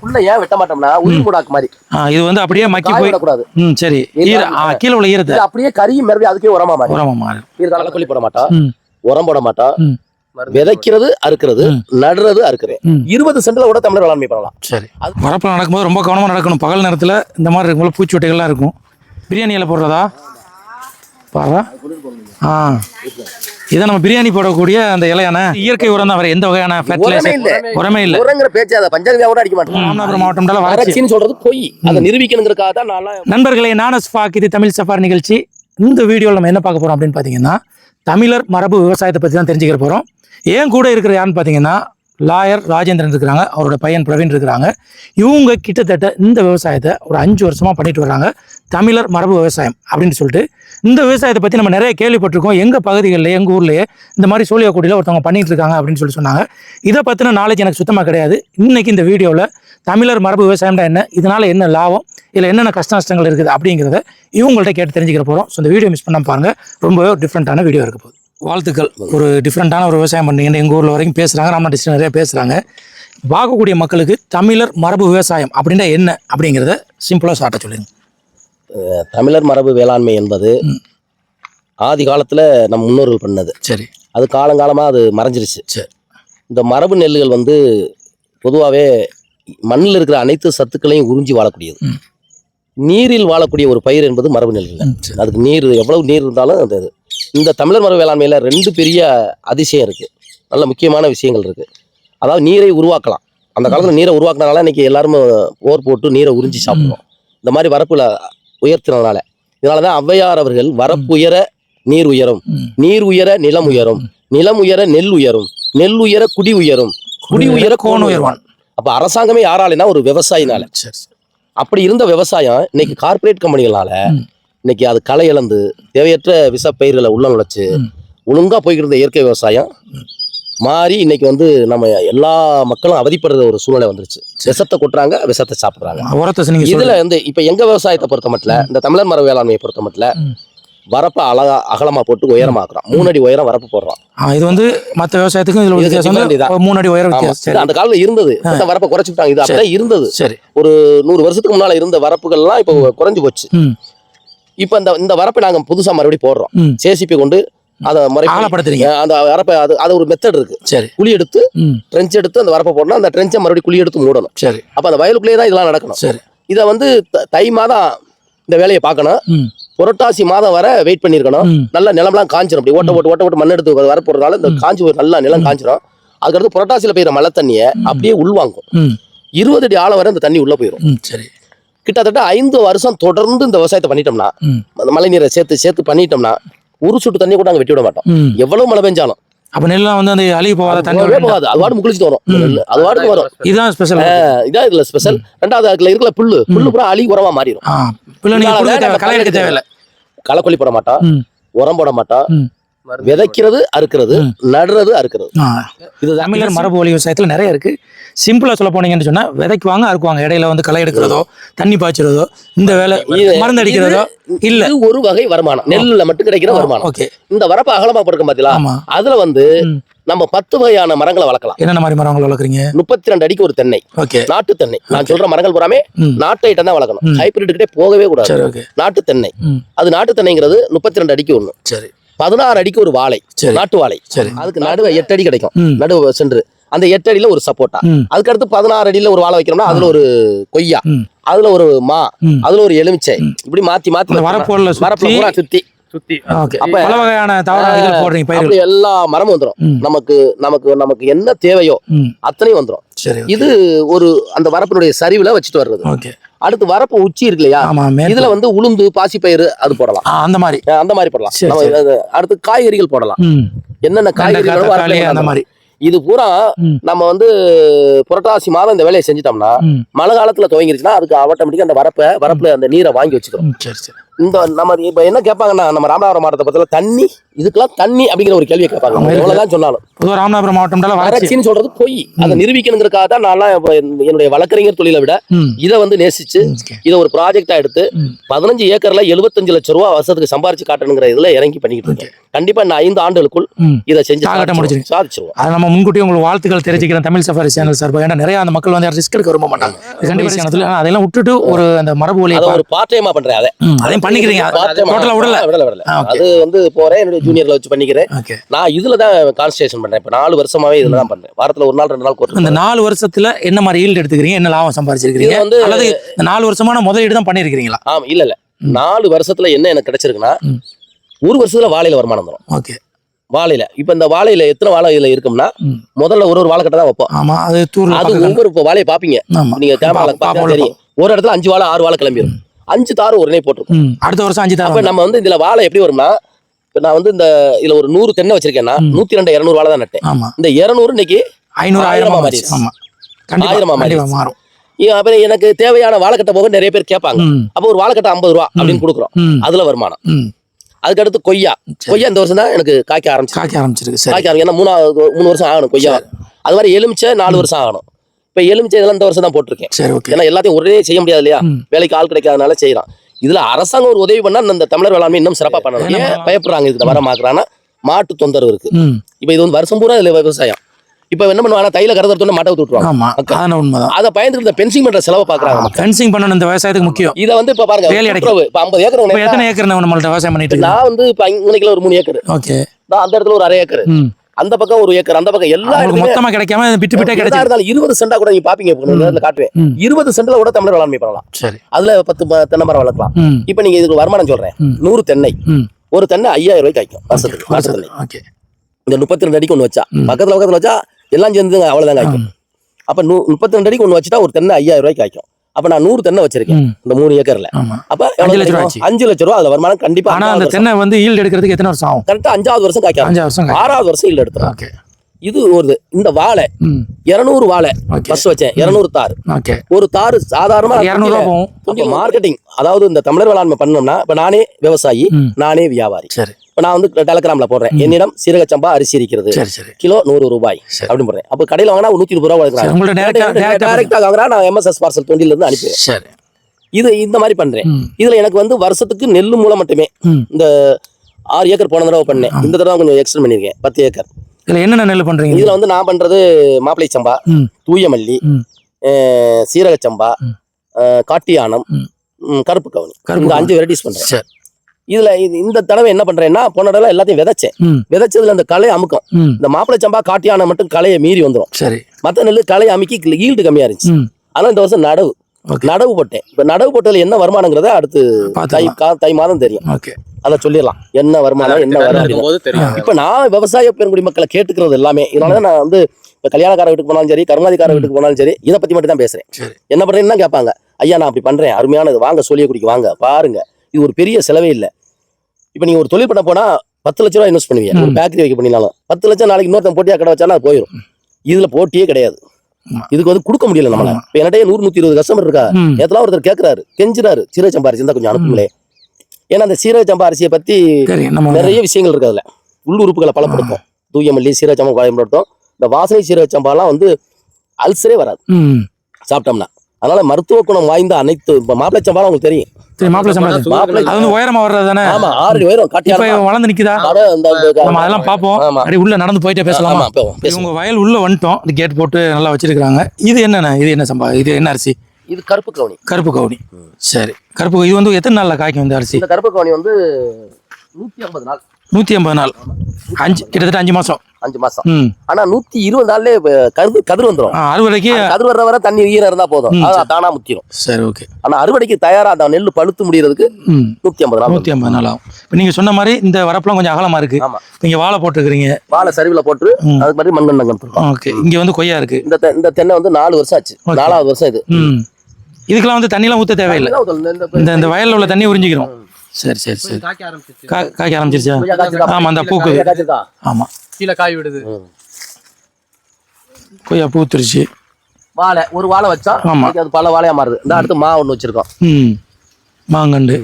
புல்ல ஏன் வெட்ட மாட்டோம்னா உயிர் கூடாக்கு மாதிரி. இது வந்து அப்படியே மக்கி போய் விடக்கூடாது. ம் சரி. கீழே உள்ள ஈரத்தை. இது அப்படியே கறியும் மறுபடியும் அதுக்கே உரமா மாறி. உரமா மாறு. இது களைக்கொல்லி போட மாட்டோம் உரம் போட மாட்டோம் விதைக்கிறது அறுக்கிறது. நடுறது அறுக்கிறது. இருபது சென்ட்ல கூட தமிழர் வேளாண்மை பண்ணலாம். சரி. வரப்பில் நடக்கும்போது ரொம்ப கவனமாக நடக்கணும். பகல் நேரத்தில் இந்த மாதிரி இருக்கும்போது பூச்சிவட்டைகள்லாம் இருக்கும். பிரியாணியில் போடுறதா? பாரா ஆ. இதை நம்ம பிரியாணி போடக்கூடிய அந்த இலையான இயற்கை உரம் தான் வேற எந்த வகையான உரமே இல்ல. உரமே இல்லை. உரங்கிற பேச்சு அதை பஞ்சாயத்து கூட அடிக்க மாட்டோம். ராமநாதபுரம் மாவட்டம்ல வறட்சி. வறட்சின்னு சொல்றது பொய். அதை நிரூபிக்கணுங்கிறதுக்காக தான் நான் நண்பர்களே நான ஸ்பாக் இது தமிழ் சஃபார் நிகழ்ச்சி. இந்த வீடியோவில் நம்ம என்ன பார்க்க போகிறோம் அப்படின்னு பார்த்தீங்கன்னா தமிழர் மரபு விவசாயத்தை பற்றி தான் தெரிஞ்சுக்க போகிறோம் ஏன் கூட இருக்கிற யாருன்னு பார்த்தீங்கன்னா லாயர் ராஜேந்திரன் இருக்கிறாங்க அவரோட பையன் பிரவீன் இருக்கிறாங்க. இவங்க கிட்டத்தட்ட இந்த விவசாயத்தை ஒரு அஞ்சு வருஷமாக பண்ணிட்டு வர்றாங்க தமிழர் மரபு விவசாயம் அப்படின்னு சொல்லிட்டு இந்த விவசாயத்தை பற்றி நம்ம நிறைய கேள்விப்பட்டிருக்கோம். எங்கள் பகுதிகளில் எங்கள் ஊர்லேயே இந்த மாதிரி சோழியாக்குடியில் ஒருத்தவங்க பண்ணிட்டு இருக்காங்க அப்படின்னு சொல்லி சொன்னாங்க. இதை பற்றின நாலேஜ் எனக்கு சுத்தமாக கிடையாது. இன்னைக்கு இந்த வீடியோவில் தமிழர் மரபு விவசாயம்னா என்ன? இதனால் என்ன லாபம்? இதில் என்னென்ன கஷ்ட நஷ்டங்கள் இருக்குது அப்படிங்கிறத இவங்கள்ட்ட கேட்டு தெரிஞ்சுக்கிற போகிறோம் ஸோ இந்த வீடியோ மிஸ் பண்ணாம பாருங்க. ரொம்பவே டிஃப்ரெண்ட்டான வீடியோ இருக்க போகுது. வாழ்த்துக்கள். ஒரு டிஃப்ரெண்ட்டான ஒரு விவசாயம் பண்ணுறீங்க எங்கள் ஊரில் வரைக்கும் பேசுகிறாங்க ராமநாத டிஸ்ட்ரிக்ட் நிறைய பேசுகிறாங்க பார்க்கக்கூடிய மக்களுக்கு தமிழர் மரபு விவசாயம் அப்படின்னா என்ன அப்படிங்கிறத சிம்பிளாக சாட்ட சொல்லுங்க. தமிழர் மரபு வேளாண்மை என்பது. ஆதி காலத்துல நம்ம முன்னோர்கள் பண்ணது. சரி. அது காலங்காலமா அது மறைஞ்சிருச்சு. சரி. இந்த மரபு நெல்லுகள் வந்து பொதுவாகவே மண்ணில் இருக்கிற அனைத்து சத்துக்களையும் உறிஞ்சி வாழக்கூடியது. நீரில் வாழக்கூடிய ஒரு பயிர் என்பது மரபு சரி. அதுக்கு நீர் எவ்வளவு நீர் இருந்தாலும் அந்த இது. இந்த தமிழர் மரபு வேளாண்மையில ரெண்டு பெரிய அதிசயம் இருக்கு. நல்ல முக்கியமான விஷயங்கள் இருக்கு. அதாவது நீரை உருவாக்கலாம். அந்த காலத்துல நீரை உருவாக்குனதால இன்னைக்கு எல்லாரும் போர் போட்டு நீரை உறிஞ்சி சாப்பிடுவோம் இந்த மாதிரி வரப்புல உயர்த்தினதுனால இதனாலதான் ஔவையார் அவர்கள் வரப்பு உயர நீர் உயரும். நீர் உயர நிலம் உயரும். நிலம் உயர நெல் உயரும். நெல் உயர குடி உயரும். குடி உயர கோன் உயர்வான். அப்ப அரசாங்கமே யாராலனா ஒரு விவசாயினால. அப்படி இருந்த விவசாயம் இன்னைக்கு கார்ப்பரேட் கம்பெனிகளால. இன்னைக்கு அது களை இழந்து தேவையற்ற விஷப்பயிர்களை உள்ள நுழைச்சு. ஒழுங்கா போய்கிட்டு இருந்த இயற்கை விவசாயம் மாறி இன்னைக்கு வந்து நம்ம எல்லா மக்களும் அவதிப்படுற ஒரு சூழ்நிலை வந்துருச்சு. விஷத்தை கொட்டுறாங்க விஷத்தை சாப்பிடுறாங்க. உரத்தை இதுல வந்து இப்ப எங்க விவசாயத்தை பொறுத்த மட்டும் இந்த தமிழர் மர வேளாண்மையை பொறுத்த மட்டும். வரப்ப அழகா அகலமா போட்டு உயரமாக்குறோம் மூணு அடி உயரம் வரப்பு போடுறோம். இது வந்து மற்ற விவசாயத்துக்கும் மூணு அடி உயரம் அந்த காலத்துல இருந்தது. வரப்பை குறைச்சிட்டாங்க இது அப்படியே இருந்தது. சரி. ஒரு நூறு வருஷத்துக்கு முன்னால இருந்த வரப்புகள்லாம் இப்போ குறைஞ்சு போச்சு. இப்ப இந்த இந்த வரப்பை நாங்க புதுசா மறுபடியும் போடுறோம். சேசிப்பி கொண்டு அதை முறை ஆழப்படுத்துறீங்க. அந்த வரப்பை அது அது ஒரு மெத்தட் இருக்கு. சரி. குழி எடுத்து ட்ரென்ச் எடுத்து அந்த வரப்பை போடணும். அந்த ட்ரென்ச்சை மறுபடியும் குழி எடுத்து மூடணும். சரி. அப்ப அந்த வயலுக்குள்ளேயே தான் இதெல்லாம் நடக்கணும். சரி. இதை வந்து த- மாதம் இந்த வேலையை பார்க்கணும். புரட்டாசி மாதம் வர வெயிட் பண்ணியிருக்கணும். நல்லா நிலம்லாம் காஞ்சிரும். அப்படி ஓட்ட ஓட்ட ஓட்ட ஓட்ட மண் எடுத்து வர போறதுனால இந்த காஞ்சி ஒரு நல்லா நிலம் காஞ்சிரும். அதுக்கடுத்து புரட்டாசியில பெய்யுற மழை தண்ணியை அப்படியே உள்வாங்கும். இருபது அடி ஆழம் வரை இந்த தண்ணி உள்ள போயிடும் சரி. கிட்டத்தட்ட ஐந்து வருஷம் தொடர்ந்து இந்த விவசாயத்தை பண்ணிட்டோம்னா அந்த மழை நீரை சேர்த்து சேர்த்து பண்ணிட்டோம்னா ஒரு சொட்டு தண்ணி கூட நாங்க வெட்டி விட மாட்டோம். எவ்வளவு மழை பெஞ்சாலும். அப்போ நெல்லாம் வந்து அந்த அழுகி போகாத தண்ணி. போகாது. அது வாடு முக்குளிச்சுட்டு வரும். அது வாடுக்கு வரும். இதுதான் ஸ்பெஷல் இதான் இதுல ஸ்பெஷல் ரெண்டாவது அதுல இருக்கிற புல்லு. புல்லு பூரா அழி உரமா மாறிடும் களை எடுக்க தேவையில்ல. களக்கொல்லி போட மாட்டோம் உரம் போட மாட்டோம் விதைக்கிறது அறுக்கிறது. நடுறது அறுக்கிறது. இதுதான். தமிழர் மரபு வழி விவசாயத்தில் நிறைய இருக்கு. சிம்பிளா சொல்ல போனீங்கன்னு சொன்னா விதைக்குவாங்க அறுக்குவாங்க. இடையில வந்து களை எடுக்கிறதோ தண்ணி பாய்ச்சுறதோ இந்த வேலை இது- மருந்து அடிக்கிறதோ இல்ல. இது ஒரு வகை வருமானம். நெல்லுல மட்டும் கிடைக்கிற வருமானம். ஓகே. இந்த வரப்பு அகலமா போடுக்க பாத்தீங்களா? ஆமா. அதுல வந்து. நம்ம பத்து வகையான மரங்களை வளர்க்கலாம். என்னென்ன மாதிரி மரங்கள் வளர்க்குறீங்க? முப்பத்தி ரெண்டு அடிக்கு ஒரு தென்னை. ஓகே. நாட்டு தென்னை. நான் சொல்ற மரங்கள் பூராமே நாட்டு ஐட்டம் தான் வளர்க்கணும். ஹைபிரிட் கிட்டே போகவே கூடாது. நாட்டு தென்னை. அது நாட்டு தென்னைங்கிறது முப்பத்தி ரெண்டு அடிக்கு ஒண்ணு. சரி. பதினாறு அடிக்கு ஒரு வாழை சரி. நாட்டு வாழை. சரி. அதுக்கு நடுவே எட்டு அடி கிடைக்கும். நடுவு சென்று அந்த எட்டு அடியில ஒரு சப்போட்டா. அதுக்கு அடுத்து பதினாறு அடியில ஒரு வாழை வைக்கிறோம்னா அதுல ஒரு கொய்யா அதுல ஒரு மா அதுல ஒரு எலுமிச்சை. இப்படி மாத்தி மாத்தி. வரப்போல மரப்புல சுத்தி. எல்லா மரமும் வந்துரும். ம். நமக்கு நமக்கு நமக்கு என்ன தேவையோ அத்தனையும் வந்துரும். சரி இது ஒரு அந்த வரப்பினுடைய சரிவுல வச்சுட்டு வர்றது. ஓகே. அடுத்து வரப்பு உச்சி இருக்கு இல்லையா. இதுல வந்து உளுந்து பாசிப்பயிறு அது போடலாம். அந்த மாதிரி. அந்த மாதிரி போடலாம். அடுத்து காய்கறிகள் போடலாம். என்னென்ன காய்கறிகள் அந்த. மாதிரி. இது பூரா நம்ம வந்து புரட்டாசி மாதம் இந்த வேலையை செஞ்சுட்டோம்னா மழை காலத்துல துவங்கிருச்சுன்னா அதுக்கு ஆட்டோமேட்டிக்கா அந்த வரப்பை வரப்புல அந்த நீரை வாங்கி வச்சுக்கிறோம். சரி சரி. இந்த நம்ம இப்ப என்ன கேட்பாங்கன்னா நம்ம ராமநாதபுரம் மாவட்டத்தை பத்தில தண்ணி இதுக்கெல்லாம் தண்ணி அப்படிங்கிற ஒரு கேள்வியை கேட்பாங்க. எவ்வளவுதான் சொன்னாலும். பொதுவாக ராமநாதபுரம் வறட்சி. வறட்சின்னு சொல்றது பொய். அதை நிரூபிக்கணுங்கிறதுக்காக தான் நான்லாம் என்னுடைய வழக்கறிஞர் தொழிலை விட இதை வந்து நேசிச்சு. இதை ஒரு ப்ராஜெக்டா எடுத்து. பதினஞ்சு ஏக்கர்ல எழுபத்தஞ்சு லட்சம் ரூபா வருஷத்துக்கு சம்பாரிச்சு காட்டணுங்கிற இதுல இறங்கி பண்ணிக்கிட்டு இருக்கேன். கண்டிப்பா இந்த ஐந்து ஆண்டுகளுக்குள் இதை செஞ்சு தாகட்ட சாதிச்சிருவோம். அது நம்ம முன்கூட்டி உங்களுக்கு வாழ்த்துக்கள் தெரிஞ்சுக்கிறேன் தமிழ் சஃபாரி சேனல் சார்பாக. ஏன்னா நிறைய அந்த மக்கள் வந்து ரிஸ்க் எடுக்க விரும்ப மாட்டாங்க. கண்டிப்பா அதெல்லாம் விட்டுட்டு ஒரு அந்த மரபு அதை ஒரு பார்ட் டைமா பண்றேன் அதை. அதையும் பண்ணிக்கிறீங்க? டோட்டலா விடல? விடல விடல. அது வந்து போறேன் என்னுடைய ஜூனியர்ல வச்சு பண்ணிக்கிறேன். நான் இதுல தான் கான்சன்ட்ரேஷன் பண்றேன். இப்ப நாலு வருஷமாவே இதுல தான் பண்றேன் வாரத்துல ஒரு நாள் ரெண்டு நாள் கோர்ட்டு இந்த நாலு வருஷத்துல என்ன மாதிரி ஈல்டு எடுத்துக்கிறீங்க? என்ன லாபம் சம்பாதிச்சிருக்கீங்க வந்து- அல்லது இந்த நாலு வருஷமான முதலீடு தான் பண்ணிருக்கீங்களா ஆமா இல்ல இல்ல. நாலு வருஷத்துல என்ன எனக்கு கிடைச்சிருக்குன்னா. ஒரு வருஷத்துல வாழையில வருமானம் வரும். ஓகே வாழையில. இப்ப இந்த வாழையில எத்தனை வாழை இதுல இருக்கும்னா. முதல்ல ஒரு ஒரு வாழைக்கட்டை தான் வைப்போம். ஆமா அது அது ஒவ்வொரு வாழையை பாப்பீங்க நீங்க கேமரால பாப்போம், தெரியும். ஒரு இடத்துல அஞ்சு வாழை ஆறு வாழை கிளம்பிடும் அஞ்சு தாறு உடனே போட்டிருக்கும். ம். அடுத்த வருஷம் அஞ்சு தரம் நம்ம வந்து இதுல வாழை எப்படி வரும்னா இப்ப நான் வந்து இந்த இதுல ஒரு நூறு தென்னை வச்சிருக்கேன்னா நூத்தி ரெண்டு இருநூறு வாழை தான் நட்டேன். இந்த இருநூறு இன்னைக்கு ஐநூறு ஆயிரமா கண்டிப்பா ஆயிரமா மாறிடுச்சு. மாறும். அப்புறம் எனக்கு தேவையான வாழைக்கட்டை போக நிறைய பேர் கேட்பாங்க. அப்ப ஒரு வாழைக்கட்டை ஐம்பது ரூபா அப்படின்னு கொடுக்குறோம். அதுல வருமானம். அதுக்கடுத்து கொய்யா. கொய்யா இந்த வருஷம் தான் எனக்கு காய்க்க ஆரம்பிச்சு காய்க்க ஆரம்பிச்சிருக்கு. சரி. காய்க்க ஆரம்பிச்சு ஏன்னா மூணாவது மூணு வருஷம் ஆகணும் கொய்யா. அது மாதிரி எலுமிச்சை நாலு வருஷம் ஆகணும். இப்ப எலுமிச்சை இதெல்லாம் இந்த வருஷம் தான் போட்டிருக்கேன். சரி ஓகே ஏன்னா எல்லாத்தையும் உடனே செய்ய முடியாது இல்லையா. வேலைக்கு ஆள் கிடைக்காதனால செய்யறான். இதுல அரசாங்கம் ஒரு உதவி பண்ணா இந்த தமிழர் வேளாண்மை இன்னும் சிறப்பா பண்ணணும் ஏன் பயப்படுறாங்க இதுல? வர மாக்குறான்னா மாட்டு தொந்தரவு இருக்கு. இப்ப இது வந்து வருஷம் பூரா இதுல விவசாயம். இப்ப என்ன பண்ணுவாங்க தைல கருதத்தோட மாட்டை விட்டுருவாங்க. அதை இந்த பென்சிங் பண்ற செலவை பாக்குறாங்க. ஃபென்சிங் பண்ணணும் இந்த விவசாயத்துக்கு முக்கியம். இதை வந்து இப்ப பாருங்க. இப்ப ஐம்பது ஏக்கர் எத்தனை ஏக்கர் நம்மள்ட்ட விவசாயம் பண்ணிட்டு நான் வந்து இப்ப இங்கனைக்குள்ள ஒரு மூணு ஏக்கர். ஓகே. அந்த இடத்துல ஒரு அரை ஏக்கர். அந்த பக்கம் ஒரு ஏக்கர் அந்த பக்கம் எல்லா மொத்தமா கிடைக்காம பிட்டு பிட்டா கிடைச்சிருக்கு இருந்தாலும் இருபது சென்டா கூட நீங்க பாப்பீங்க காட்டுவேன். இருபது சென்ட்ல கூட தமிழர் வேளாண்மை பண்ணலாம் சரி. அதுல பத்து தென்னை மரம் வளர்க்கலாம். இப்ப நீங்க இதுக்கு வருமானம் சொல்றேன். நூறு தென்னை. ஒரு தென்னை ஐயாயிரம் ரூபாய்க்கு காய்க்கும் வருஷத்துக்கு வருஷ தென்னை ஓகே. இந்த முப்பத்தி ரெண்டு அடிக்கு ஒன்று வச்சா. பக்கத்துல பக்கத்துல வச்சா எல்லாம் சேர்ந்து அவ்வளவுதான் காய்க்கும் அப்ப நூ முப்பத்தி ரெண்டு அடிக்கு ஒன்று வச்சுட்டா ஒரு தென்னை ஐயாயிரம் ரூபாய்க்கு காய்க்கும் அப்ப நான் நூறு தென்னை வச்சிருக்கேன். இந்த மூணு ஏக்கர்ல. அப்ப அஞ்சு லட்ச ரூபா ஆச்சு. அஞ்சு லட்ச ரூபா அதுல வருமானம் கண்டிப்பா ஆனா அந்த தென்னை வந்து ஈல்டு எடுக்கிறதுக்கு எத்தனை வருஷம் ஆகும்? கரெக்டா அஞ்சாவது வருஷம் காய்க்க அஞ்சு வருஷம். ஆறாவது வருஷம் இல்ல எடுத்துரும். இது ஒரு இந்த வாழை இருநூறு வாழை ஃபர்ஸ்ட் வச்சேன். இருநூறு தார். ஒரு தாரு சாதாரணமா மார்க்கெட்டிங் அதாவது இந்த தமிழர் வேளாண்மை பண்ணோம்னா இப்ப நானே விவசாயி நானே வியாபாரி. சரி. இப்ப நான் வந்து டெலகிராம்ல போடுறேன். என்னிடம் சீரக சம்பா அரிசி இருக்கிறது. கிலோ நூறு ரூபாய். அப்படின்னு போடுறேன். அப்ப கடையில வாங்கினா ஒரு நூத்தி முப்பது ரூபாய் சரி உங்கள்ட்ட டேரக்டா டேரக்டா டேரக்டா வாங்குறா நான் எம்எஸ்எஸ் பார்சல் தொண்டில இருந்து அனுப்பிடுவேன் சரி. இது இந்த மாதிரி பண்றேன். ம். இதுல எனக்கு வந்து வருஷத்துக்கு நெல்லு மூலம் மட்டுமே இந்த ஆறு ஏக்கர் போன தடவை பண்ணேன். இந்த தடவை கொஞ்சம் எக்ஸ்டெண்ட் பண்ணிருக்கேன் பத்து ஏக்கர். இதுல என்னென்ன நெல் பண்றீங்க? இதுல வந்து நான் பண்றது மாப்பிளை சம்பா தூய மல்லி சம்பா காட்டியானம் கருப்பு கவுனி. இந்த அஞ்சு வெரைட்டிஸ் பண்றேன். சரி. இதுல இது- இந்த தடவை என்ன பண்றேன்னா போன தடவை எல்லாத்தையும் விதைச்சேன். விதைச்சதுல அந்த களை அமுக்கம். இந்த மாப்பிளை சம்பா காட்டியானம் மட்டும் களையை மீறி வந்துடும் சரி. மத்த நெல்லு களையை அமுக்கி ஈல்டு கம்மியா இருந்துச்சு. அதனால இந்த வருஷம் நடவு. நடவு போட்டேன். இப்ப நடவு போட்டதுல என்ன வருமானங்கிறத அடுத்து தை தை மாதம் தெரியும். ஓகே. அதை சொல்லிடலாம். என்ன வருமானம் என்ன வரும் அப்படின்னு. போது தெரியும். இப்ப நான் விவசாய பெருங்குடி மக்களை கேட்டுக்கிறது எல்லாமே இதனாலதான் நான் வந்து இப்ப கல்யாணக்கார வீட்டுக்கு போனாலும் சரி கருமாதிக்கார வீட்டுக்கு போனாலும் சரி இதை பத்தி மட்டும் தான் பேசுறேன் என்ன பண்றேன்னு தான் கேட்பாங்க ஐயா நான் அப்படி பண்றேன். அருமையானது. வாங்க சொல்லிய குடிக்க வாங்க பாருங்க. இது ஒரு பெரிய செலவே இல்லை. இப்ப நீங்க ஒரு தொழில் பண்ண போனா பத்து லட்ச ரூபா இன்வெஸ்ட் பண்ணுவீங்க. ஒரு. பேக்கரி வைக்க பண்ணினாலும். பத்து லட்சம் நாளைக்கு இன்னொருத்தன் போட்டியா கடை வச்சாலும் அது போயிடும் இதுல போட்டியே கிடையாது. இதுக்கு வந்து கொடுக்க முடியல நம்மளால. ஆமா. இப்ப என்கிட்ட நூறு நூத்தி இருபது கஸ்டமர் இருக்கா? ம். நேத்தெல்லாம் ஒருத்தர் கேக்குறாரு. கெஞ்சுறாரு சீரக சம்பா அரிசி இருந்தா கொஞ்சம் அனுப்புங்களே. ஏன்னா அந்த சீரக சம்பா அரிசியை நம்ம நிறைய விஷயங்கள் இருக்கு அதுல. உள்ளுறுப்புகளை பலப்படுத்தும். தூய மல்லி சீரக சம்பா பயன்படுத்தும் இந்த வாசனை சீரக சம்பாலாம் வந்து அல்சரே வராது. சாப்பிட்டோம்னா. அதனால மருத்துவ குணம் வாய்ந்த அனைத்து இப்ப மாப்பிளை சம்பாலாம் உங்களுக்கு தெரியும். சரி மாப்பிள்ளை சம்பளம் மாப்பிள்ளை அது வந்து உயரமா வர்றது தானே? ஆமா ஆறு உயரம் காட்டியா வளர்ந்து நிக்குதா? நம்ம அதெல்லாம் பார்ப்போம். ஆமா. அப்படி உள்ள நடந்து போயிட்டே பேசலாமா? இவங்க வயல் உள்ள வந்துட்டோம். கேட் போட்டு நல்லா வச்சிருக்காங்க இது என்னண்ணே? இது என்ன சம்பா இது என்ன அரிசி? இது கருப்பு கவுனி. கருப்பு கவுனி. சரி. கருப்பு இது வந்து எத்தனை நாள்ல காய்க்கும் இந்த அரிசி? இந்த கருப்பு கவுனி வந்து நூத்தி ஐம்பது நாள். நூத்தி ஐம்பது நாள். அஞ்சு கிட்டத்தட்ட அஞ்சு மாசம். அஞ்சு மாசம். ஆனா நூத்தி இருபது இப்ப கருது கதிர் வந்துரும். ஆ, அறுவடைக்கு கதிர் வர்ற வரை தண்ணி ஈரம் இருந்தா போதும். அது தானா முத்திரும். சரி ஓகே. ஆனா அறுவடைக்கு தயாரா அந்த நெல் பழுத்து முடியறதுக்கு நூத்தி ஐம்பது நாள். நூத்தி ஐம்பது நாள் ஆகும். இப்போ நீங்க சொன்ன மாதிரி இந்த வரப்புலாம் கொஞ்சம் அகலமா இருக்கு. நீங்க வாழை போட்டுருக்கிறீங்க. வாழை சரிவுல போட்டு. அதுக்கு மாதிரி மண்கண்டம் கொடுத்துருக்கோம் ஓகே. இங்க வந்து கொய்யா இருக்கு. இந்த இந்த தென்னை வந்து நாலு வருஷம் ஆச்சு. நாலாவது வருஷம் இது. இதுக்கெல்லாம் வந்து தண்ணிலாம் ஊத்த தேவையில்லை. இந்த இந்த வயல்ல உள்ள தண்ணி உறிஞ்சிக்கிறோம். சரி சரி சரி. காய்க்க ஆரம்பிச்சிச்சு கா காய்க்க ஆரம்பிச்சிருச்சா? கொய்யா காய்ச்சிருக்கா? ஆமா அந்த பூக்குது கொய்யா காய்ச்சிருக்கா? ஆமா. கீழே காய் விடுது. கொய்யா பூத்துருச்சு. வாழை ஒரு வாழை வச்சா ஆமா. அதுக்கு அது பல வாழையா மாறுது. இந்த அடுத்து மா ஒண்ணு வச்சிருக்கோம். ம். மாங்கண்டு.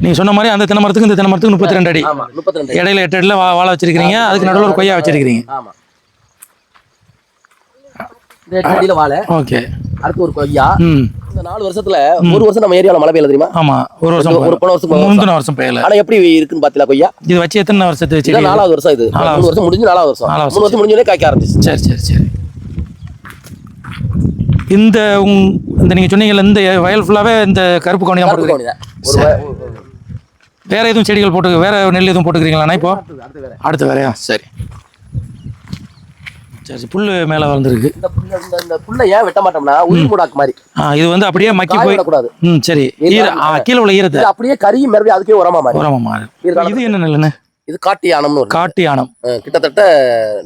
நீங்கள் சொன்ன மாதிரி அந்த தென்னை மரத்துக்கு இந்த தென்னை மரத்துக்கு முப்பத்தி ரெண்டு அடி. ஆமா முப்பத்தி ரெண்டு இடையில எட்டு அடியில் வா வாழை வச்சிருக்கிறீங்க. அதுக்கு நடுவில் ஒரு கொய்யா வச்சிருக்கிறீங்க. ஆமா. இந்த எட்டு அடியில வாழை. ஓகே. அடுத்து ஒரு கொய்யா. ம். இந்த நாலு வருஷத்துல ஒரு வருஷம் நம்ம ஏரியால மழை பெய்யல தெரியுமா? ஆமாம் ஒரு வருஷம் ஒரு போன வருஷம். முந்தின வருஷம். பெய்யல. ஆனா எப்படி இருக்குன்னு பாத்தீங்களா கொய்யா? இது வச்சு எத்தனை வருஷத்து இதான் செடி நாலாவது வருஷம் இது. நாலாவது வருஷம் முடிஞ்சு நாலாவது வருஷம். மூணு வருஷம் முடிஞ்சோடனே காய்க்க ஆரம்பிச்சு சரி சரி சரி. இந்த உங் இந்த நீங்கள் சொன்னீங்கல்ல இந்த வயல் ஃபுல்லாகவே இந்த கருப்பு கவுனி தான். போட்டுக்கிறீங்க ஒரு வ- வேற எதுவும் செடிகள் போட்டு வேற நெல் எதுவும் போட்டுக்கிறீங்களாண்ணா இப்போ? அடுத்து வேறையா? சரி. சரி சரி புல் மேலே வளர்ந்துருக்கு. இந்த புல்ல இந்த இந்த புல்ல ஏன் வெட்ட மாட்டோம்னா உயிர் மூடாக்கு மாதிரி. ஆ இது வந்து அப்படியே மக்கி காய போய் விடக்கூடாது. ம் சரி. ஈர ஆ, கீழே உள்ள ஈரத்தை இது அப்படியே கருகி மறுபடியும் அதுக்கே உரமா மாறி. உரமா மாறு. இது இது என்ன நெல்லுண்ணே இது காட்டு யானம்னு ஒரு காட்டு யானம். கிட்டத்தட்ட